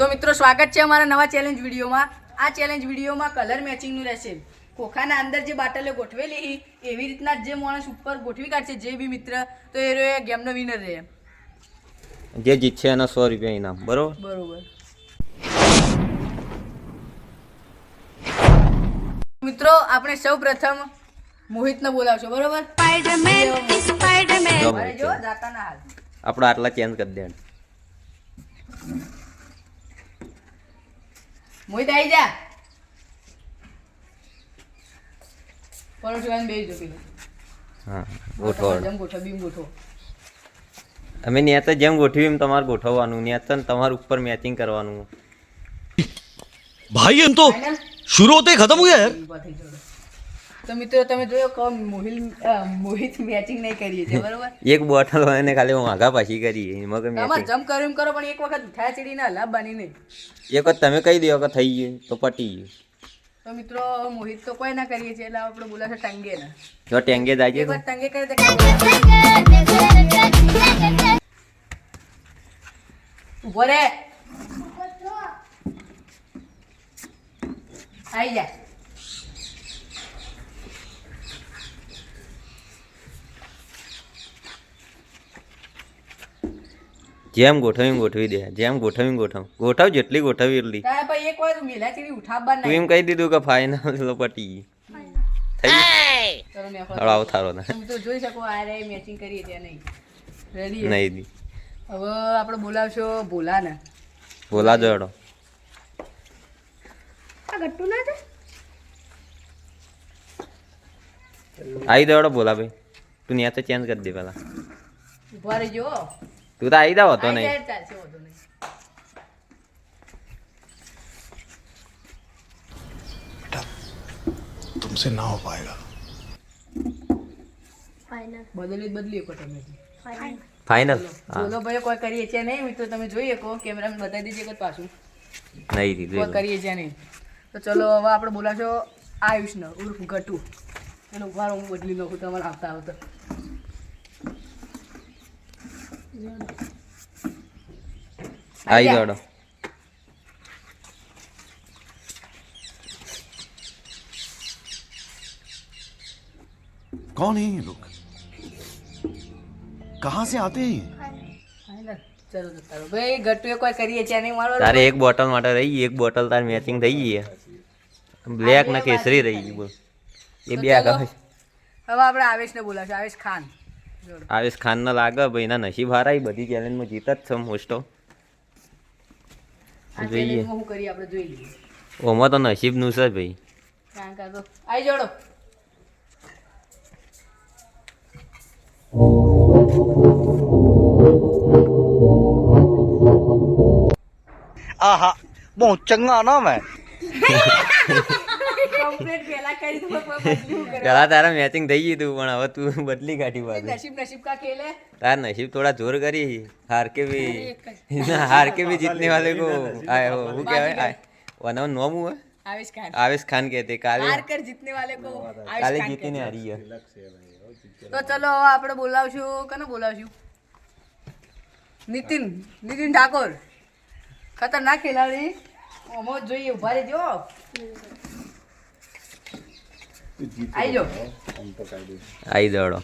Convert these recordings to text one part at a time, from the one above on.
તો મિત્રો સ્વાગત છે અમારા નવા ચેલેન્જ વિડીયોમાં. આ ચેલેન્જ વિડીયોમાં કલર મેચિંગનું રહેશે. ખોખાના અંદર જે બાટલે ગોઠવેલી એવી રીતના જે માણસ ઉપર ગોઠવી કાઢશે જે બી મિત્ર તો એ રહ્યો ગેમનો વિનર રહે. જે જીતશે એના સો રૂપિયા ઇનામ બરોબર? બરોબર. મિત્રો આપણે સૌ પ્રથમ મોહિતને બોલાવશો બરોબર? Spider-Man, Spider-Man. જો જાતા ના હાલ. આપણો આટલા ચેન્જ કરી દે મોહિત આવી જા. પરશુરામ બેસજો પેલું હા ગોઠવો. જમ ગોઠો બીમ ગોઠવો. તમે ત્યાં તો જેમ ગોઠવ્યું એમ તમારે ગોઠવવાનું. ત્યાં તો તમારું ઉપર મેચિંગ કરવાનું. ભાઈ એમ તો શુરુ હોતે ખતમ હો ગયા તો મિત્રો તમે જોયો કે મોહિલ મોહિત મેચિંગ નહીં કરીએ છે બરોબર? એક બોટલ હોય ને ખાલી આગા પાછી કરીએ એમાં કે મેચિંગ જમ કરો એમ કરો પણ એક વખત ઉઠાયા ચડીને હલાબ બની નહીં. એક વખત તમે કહી દો કે થઈ ગયું તો પટી ગયું. તો મિત્રો મોહિત તો કોઈ ના કરીએ છીએ એટલે આપણે બોલાશે ટંગે ના. જો ટેંગે જાય એક છે ટંગે કરી દે. ઊભો રે આઈ જા. જેમ ગોઠવી ગોઠવી દે જેમ ગોઠવી ગોઠવ. ગોઠવ જેટલી ગોઠવી એટલી. તારે ભાઈ એક વાર મેલા ચડી ઉઠાવવા તું એમ કહી દીધું કે ફાઈનલ પટી ગયું? થઈ આવો થારો ના. તો જોઈ શકો આ રે મેચિંગ કરીએ ત્યાં નહીં રેડી નહીં દી. હવે આપણે બોલાવશો ભોલા ને બોલા છે? આવી દોડો બોલા ભાઈ તું ત્યાં તો ચેન્જ કરી દે પેલા ઊભા રહેજો. તું તો આવી જાવ હતો આઈ નહીં જાય ચાલશે વાંધો નહીં तुमसे ना हो पाएगा બદલી જ બદલી શકો તમે ફાઇનલ બોલો ભાઈ કોઈ કરીએ છીએ નહીં મિત્રો તમે જોઈએ કહો કેમેરામાં બતાવી દીધી કે પાછું નહીં કોઈ દીધું કરીએ છીએ નહીં તો ચલો હવે આપણે બોલાવશો આયુષને ઉર્ફ ગટુ એનો ઉભા રહો, હું બદલી નાખું તમારે આવતા આવતા આવી દોડો कौन है ये लोग कहाँ से आते हैं ये? ફાઇનલ ચલો તો તારો ભાઈ ગટુએ કોઈ કરીએ છીએ નહીં મારો તારે એક બોટલ માટે રહી ગઈ, એક બોટલ તાર મેચિંગ થઈ ગઈ બ્લેક ને કેસરી રહી ગઈ બોલ એ બે આગળ હવે આપણે આવેશને બોલાવશું આવેશ ખાન જોડો આયુષ ખાન ના લાગે ભાઈ ના નસીબ હારાય બધી ચેલેન્જમાં જીત જ છે મોસ્ટ જોઈએ. ઓમાં તો નસીબનું છે ભાઈ. આવી જોડો. આહા બહુ ચંગા નામ હે પેલા તારા મેચિંગ થઈ ગયું તું પણ હવે તું બદલી કાઢી નસીબ નસીબ કા ખેલ? તાર નસીબ થોડા જોર કરી. હાર કે ભી હાર કે ભી જીતને વાલે કો. આય હો હું કહેવાય આય વનો નોમ હે આવેશ ખાન. આવેશ ખાન કહેતે કાલે હાર કર જીતને વાલે કો. કાલે જીતીને હારી ગયા તો ચલો હવે આપણે બોલાવશું કને બોલાવશું? નીતિન નીતિન ઠાકોર. ખતરનાક ખેલાડી. અમો જોઈએ ઊભા રહેજો. આઈ જો દોડો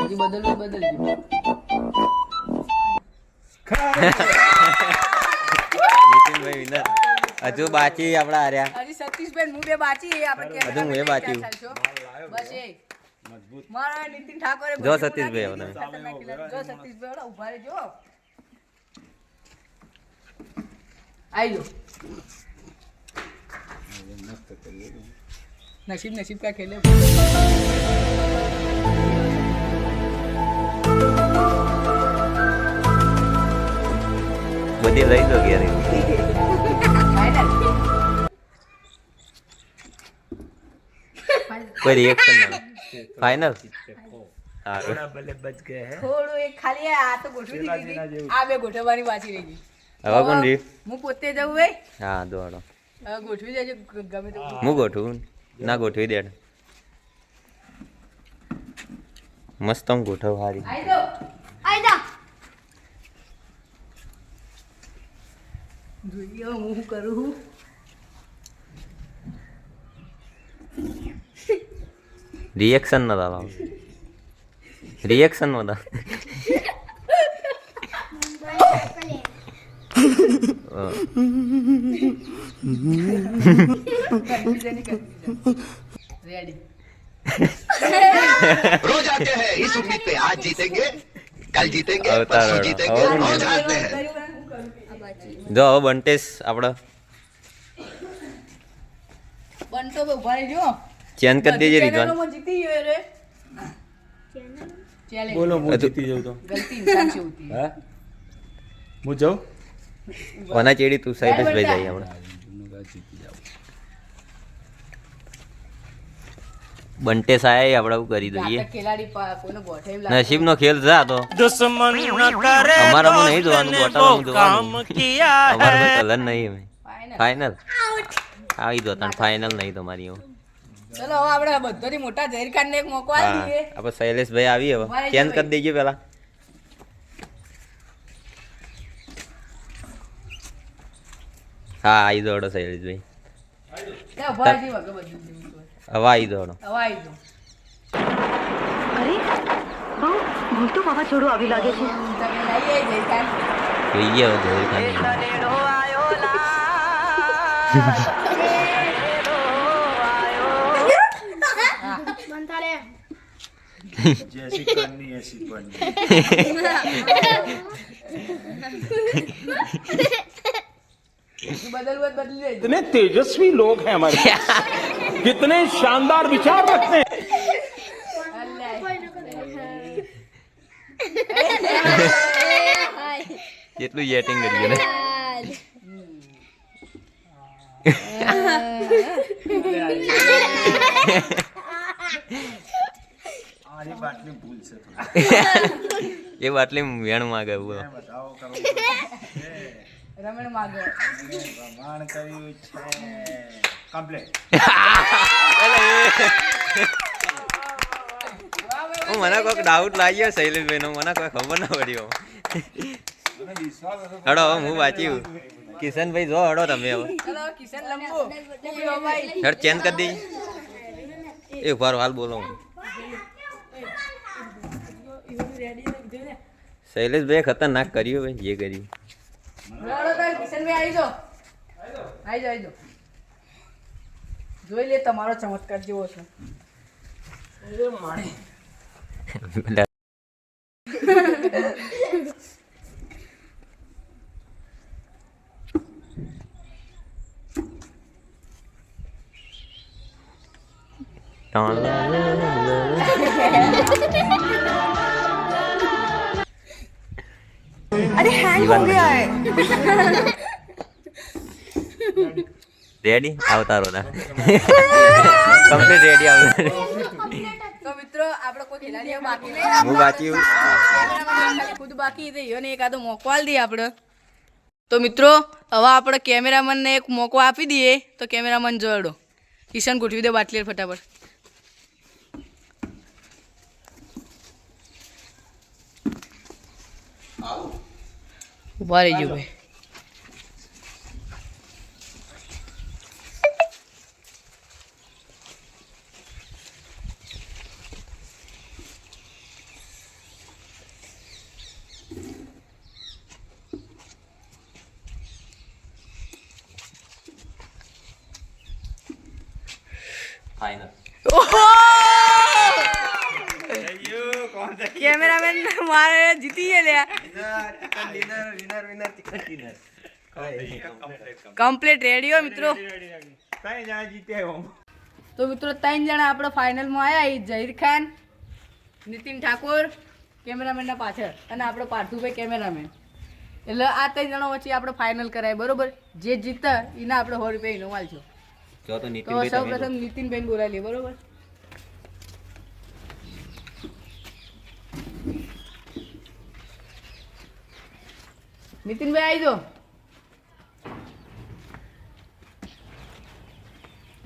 હજી બદલવું નીતિનભાઈ વિનર. હજુ બાકી આપડા હાર્યા. હજી સતીશભાઈ હું બે બાચી આપણે હજુ હું એ મારા નીતિન ઠાકોરે જો સતીશભાઈ આવના. જો સતીશભાઈ ઊભા રહેજો. આઈ નસીબ નસીબ કા ખેલે. બધી લઈ દો ઘેર. કોઈ રિએક્શન ના ફાઇનલ સારું. થોડું એક ખાલી આ તો ગોઠવી દીધી આ બે ગોઠવવાની બાકી રહી ગઈ હવે કોણ રહ્યું? હું પોતે જવું ભાઈ. હા દોડો. હવે ગોઠવી દેજો ગમે તે હું. ગોઠવું? ના ગોઠવી દે મસ્ત આમ ગોઠવ હારી. આઈ દો આયદા જોઈએ હું શું કરું. રિએક્શન નતા લાવ રિએક્શન નતા કન્ફ્યુઝન કન્ફ્યુઝન રેડી रोज आते हैं इस उम्मीद पे आज जीतेंगे कल जीतेंगे अवतार परसों वाला। जीतेंगे और रोज हारते हैं જો હવે બંટેશ આપણો બંટો તો ઉભા રહેજો ચેન કરી દેજે રીગન જીતી ગયો રે. ચેલેન્જ બોલો હું જીતી જાઉં તો. ગલતી ઇન્સાન છે હું? જાઉં? ઓના ચેડી તું સાઈડ જ ભાઈ જાય હમણાં. બંટે સાહેબ આપણે એવું કરી દઈએ. નસીબ નો ખેલ છે તો. અમારા માં નહીં જોવાનું બોટલ જોવાનું. કલર નહીં ફાઈનલ આવી દો તને ફાઈનલ નહીં તમારી હું. ચલો હવે આપણે બધાની મોટા ઝહીર ખાન ને એક મોકો આપી દઈએ આપણે શૈલેષભાઈ આવી હવે. ચેન્જ. કરી દેજો પેલા હા આવી દોડો શૈલેષભાઈ. હવા ઊભા દોડો હવા આવી દો આવી. અરે બહુ મોટું વાવાઝોડું આવી લાગે છે. આવી જોઈએ હવે ઝહીર ખાન જૈસી કરની એસી બનની જો બદલવું હોય તો બદલી લેજો. कितने तेजस्वी लोग हैं हमारे पास। कितने शानदार विचार रखते हैं કેટલું જેટિંગ કર્યું ને આની બાટલી ભૂલ છે એ બાટલી વેણ માંગે બોલો. બતાવો કરો રમણ માગો. પ્રમાણ કર્યું છે. કમ્પ્લેટ હું મને કોઈક ડાઉટ લાગ્યો શૈલેષભાઈ નો મને કોઈ ખબર ના પડી હવે. હડો હવે હું વાંચ્યું કિશનભાઈ જો હડો તમે હવે. ચેન્જ કરી દઈ એ વાર હાલ બોલો હું. શૈલેષભાઈ ખતરનાક કર્યું ભાઈ જે કર્યું. કિશનભાઈ આવી જાઓ આવી જાઓ આવી જાઓ જોઈ લે તમારો ચમત્કાર જેવો છે. અરે हैंग हो गया है રેડી આવતારો ના. કમ્પ્લીટ રેડી આવતા તો મિત્રો આપણે કોઈ ખેલાડીઓ બાકી નહીં. હું બાકી ખુદ બાકી છે એને એકાદો મોકો આલ દઈએ આપણે. તો મિત્રો હવે આપણે કેમેરામેનને એક મોકો આપી દઈએ. તો કેમેરામેન જોડો કિશન ગોઠવી દે બાટલી ફટાફટ. ઊભા રહેજો ભાઈ ફાઇનલ કેમેરામેન મારે જીતી ગયા કમ્પ્લીટ રેડી હો મિત્રો. જણા જીત્યા તો મિત્રો ત્રણ જણા આપણે ફાઇનલમાં આવ્યા એ ઝહીર ખાન નીતિન ઠાકોર કેમેરામેનના પાછળ અને આપણો પાર્થુભાઈ કેમેરામેન. એટલે આ ત્રણ જણા વચ્ચે આપણે ફાઇનલ કરાય બરોબર? જે જીતે એને આપણે સો રૂપિયા ઇનામ આલજો તો તો સૌ પ્રથમ નીતિનભાઈ બોલાવી લઈએ બરોબર? નીતિનભાઈ આવી જાઓ.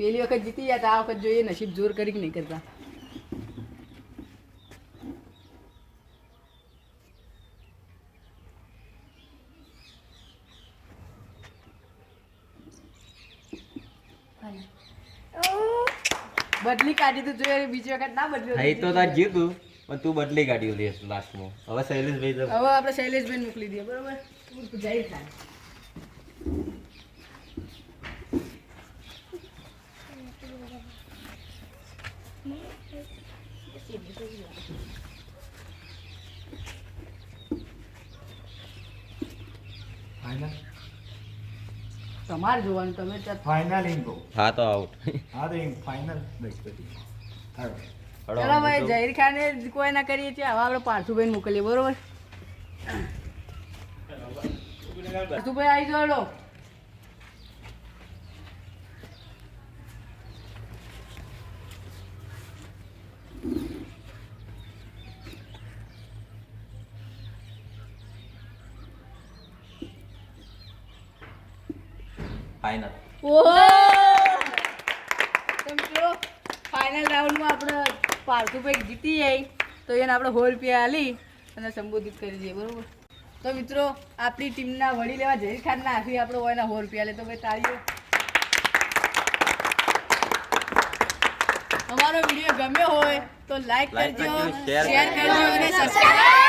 પેલી વખત જીતી ગયા આ વખત જોઈએ નસીબ જોર કરી નહીં કરતા. બદલી કાઢી તો જોઈએ બીજી વખત ના બદલ્યો એ તો તાર જીતું પણ તું બદલી કાઢી લે લાસ્ટમાં હવે શૈલેષભાઈ હવે આપણે શૈલેષભાઈ મોકલી દઈએ બરોબર? જાય થાય તમારે જોવાનું તમે ત્યાં ફાઇનલ ઇન ગો હા તો આઉટ હા તો ઇન ફાઇનલ બેસ ચલો ભાઈ જહીર ખાને કોઈ ના કરીએ છીએ હવે આપણે પાર્થુભાઈ મોકલીએ બરોબર? પાર્થુભાઈ આવી જાઓ ફાઇનલ ઓ મિત્રો ફાઇનલ રાઉન્ડમાં આપણે પાર્થુભાઈ જીતી જાય તો એને આપણે હોલ રૂપિયા આલી અને સંબોધિત કરી દઈએ બરોબર? તો મિત્રો આપણી ટીમના વડી લેવા જય ખાનના આખી આપણે હોય એના સો રૂપિયા લે તો ભાઈ તાળીઓ. અમારો વીડિયો ગમ્યો હોય તો લાઈક કરજો કરજો, શેર કરજો. અને સબસ્ક્રાઇબ